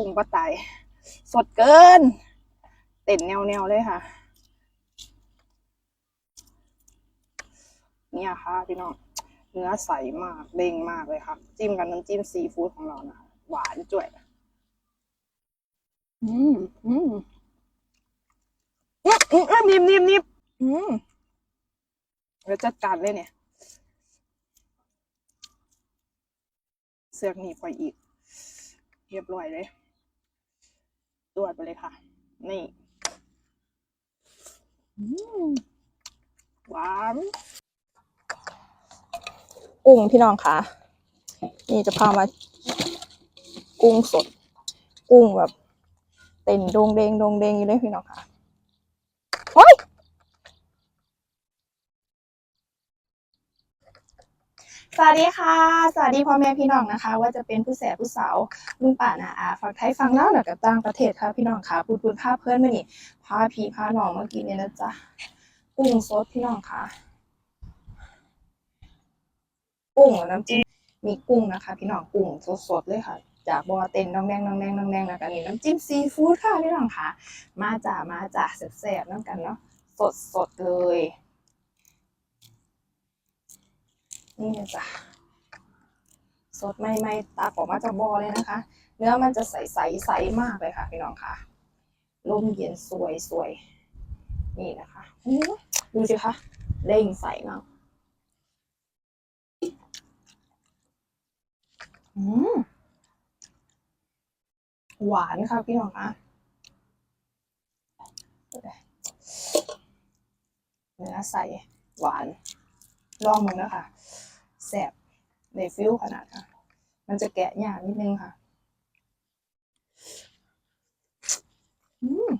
กุ้งปลาไตายสดเกิน เต็นแนวๆเลยค่ะ เนี่ยค่ะพี่น้องเนื้อใสมากเด้งมากเลยค่ะ จิ้มกับน้ำจิ้มซีฟู้ดของเรานะคะหวานจ่วยอืมอืมอืมอืมอืมนิ่มนิ่มนิ่มอืมเดี๋ยวจัดการเลยเนี่ย เสือกหนีบไปอีก เรียบร้อยเลย ตรวจไปเลยค่ะ นี่หวานกุ้งพี่น้องค่ะนี่จะพามา กุ้งสด กุ้งแบบ เต็นโดงเดงโดงเดงอยู่เลยพี่น้องค่ะโอ้ย สวัสดีค่ะ สวัสดีพ่อแม่พี่น้องนะคะ ว่าจะเป็นผู้แสบผู้สาวลุงป่านาอาฝั่งไทยฝั่งลาวแล้วกับต่างประเทศค่ะพี่น้องค่ะพูดพูดพาพเพื่อนมานี่พาพี่พาน้องเมื่อกี้เนี่ยนะจ๊ะกุ้งสดพี่น้องค่ะกุ้งน้ำจิ้มมีกุ้งนะคะ พี่น้องกุ้งสดๆเลยค่ะ จากบัวเต็นน้องแดงน้องแดงน้องแดงแล้วก็นี่น้ำจิ้มซีฟู้ดค่ะพี่น้องค่ะ มาจ่ามาจ่าแซ่บๆน้ำกันเนาะสดสดๆเลย นี่จ๊ะสดไม่ไม่ตากออกมาจากบอเลยนะคะ เนื้อมันจะใสใสใสมากเลยค่ะ พี่น้องค่ะลมเย็นสวยสวยนี่นะคะดูสิคะเร่งใสมากหวานค่ะพี่น้องคะเนื้อใสหวานลองมึงนะคะ แสบในฟิลขนาดค่ะ มันจะแกะยากนิดนึงค่ะ อืม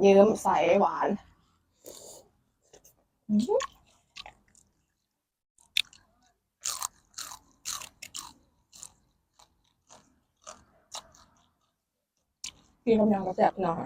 เยิ้มใสหวาน กินกำลังกระแสบหน่อย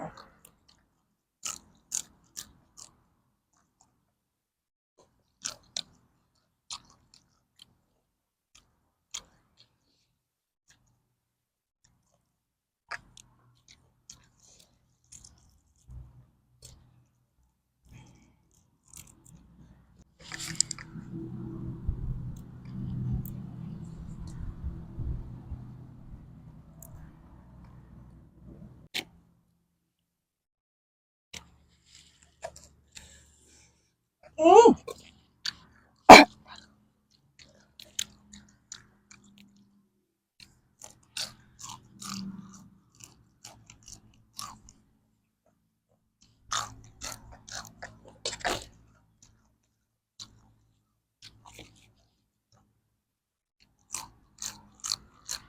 ต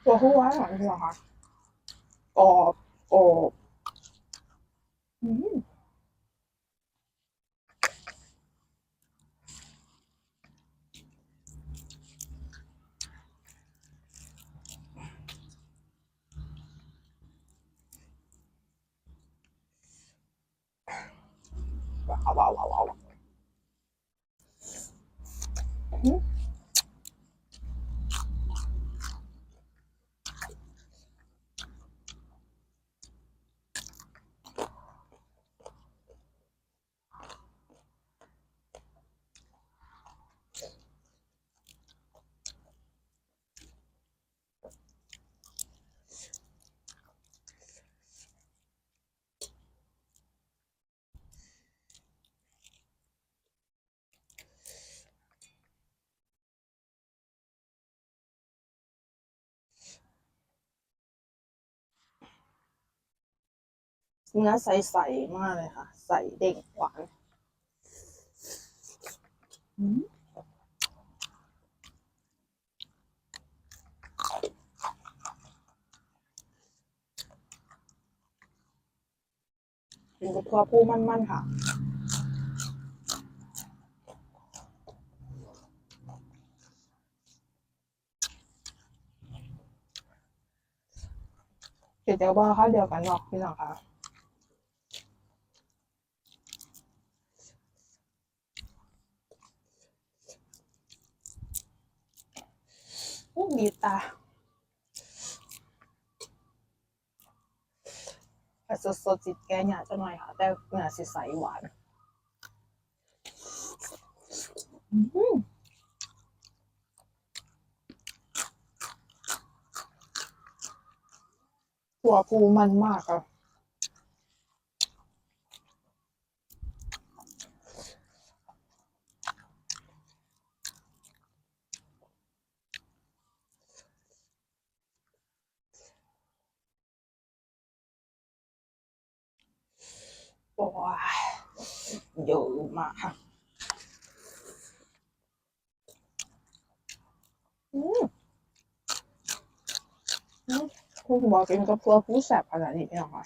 ัวผู้ว่าหวานเหรอคะกรอบกรอบอืม ว้าวว้าวว้ เนื้อใสๆมากเลยค่ะ ใสเด้งหวานกินกับถั่วพูมันๆค่ะเดี๋ยวจะบอกเขาเดียวกันหรอกพี่น้องค่ะ อู้ดีตาสดๆจิตแกหยจะหน่อยค่ะ แต่เนื้อสีใสหวานหัวฟูมันมากอะ โอ้ยเยอะ มาค่ะอืมคุณบอกกินกับเพื่อผู้แสบขนาดนี้ไม่หรอคะ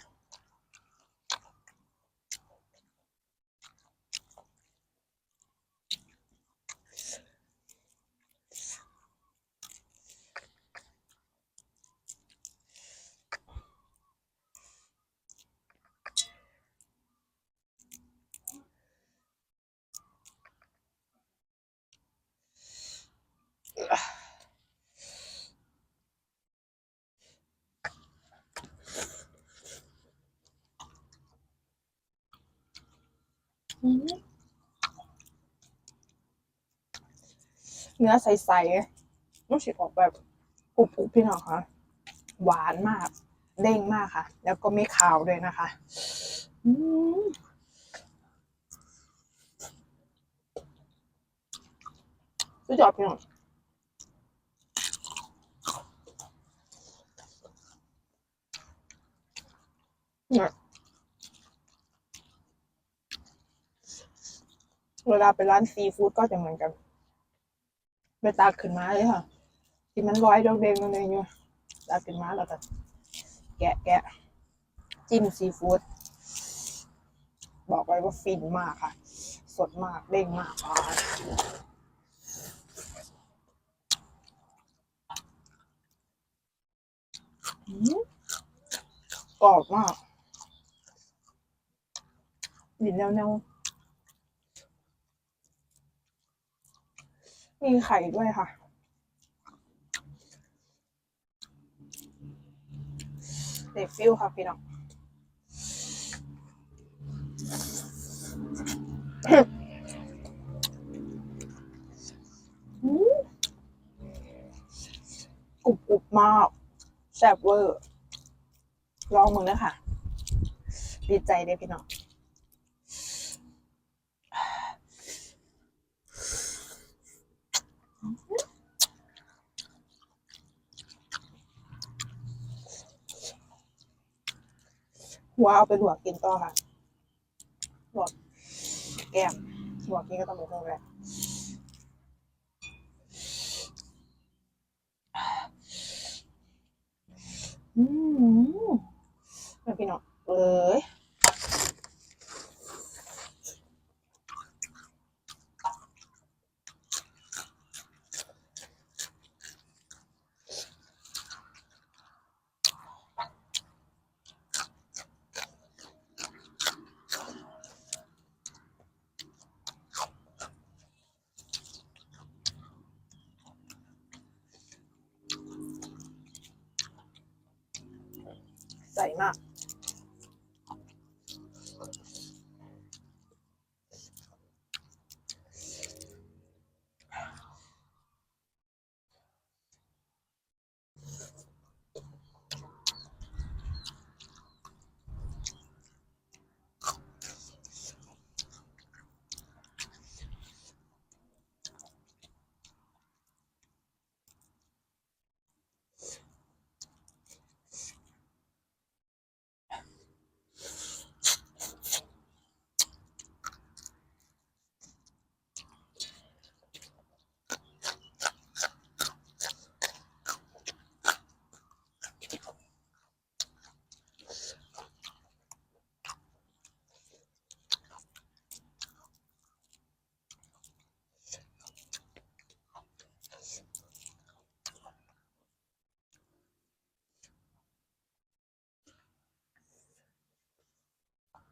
เนื้อใสๆรู้สึกออกแบบกรุบๆพี่น้องคะหวานมาก เด้งมากค่ะ แล้วก็ไม่คาวด้วยนะคะอืมสุดยอดพี่น้องเนี่ยเวลาไปร้านซีฟู้ดก็จะเหมือนกัน ไปตักขึ้นมาเลยค่ะ ที่มันร้อยดอกเดงนั่นเองอยู่ตักขึ้นมาแล้วก็แกะแกะจิ้มซีฟู้ดบอกไว้ว่าฟินมากค่ะ สดมากเด้งมากอ่าอืมกรอบมากดินแนวๆ มีไข่ด้วยค่ะ เดฟิลค่ะพี่น้องกรุบกรุบมากแซ่บเวอร์ ลองมึงนะคะดีใจเลยพี่น้อง หัวเอาไปลวกกินต่อค่ะลวกแก้มลวกกินก็ต้องเป็นตรงแหละอืมแล้วพี่น้องเอ้ย ใส่มา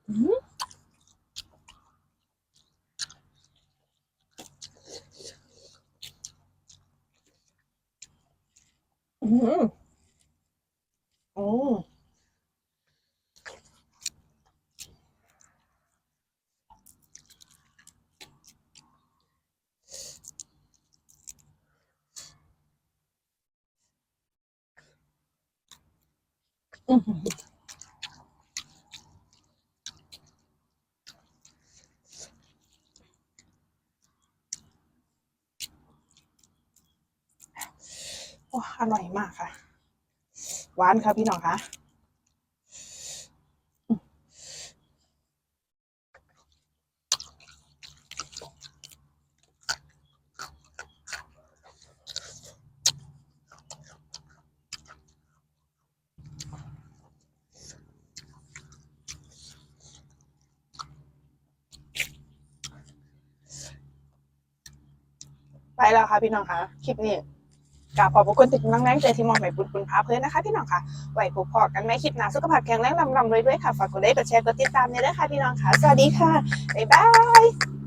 음? 음. 어. 음. โอ้อร่อยมากค่ะ หวานค่ะพี่น้องคะไปแล้วค่ะพี่น้องคะคลิปนี้ กราบขอบพระคุณติดมังแรงใจที่มองไปบุญคุณพาเพื่อนนะคะพี่น้องค่ะไหวผูกพอกันไม่คลิปหนาสุขภาพแข็งแรงลำลำรวยด้วยค่ะฝากกดไลค์กดแชร์กดติดตามเนี่ยด้วยค่ะพี่น้องค่ะสวัสดีค่ะบ๊ายบาย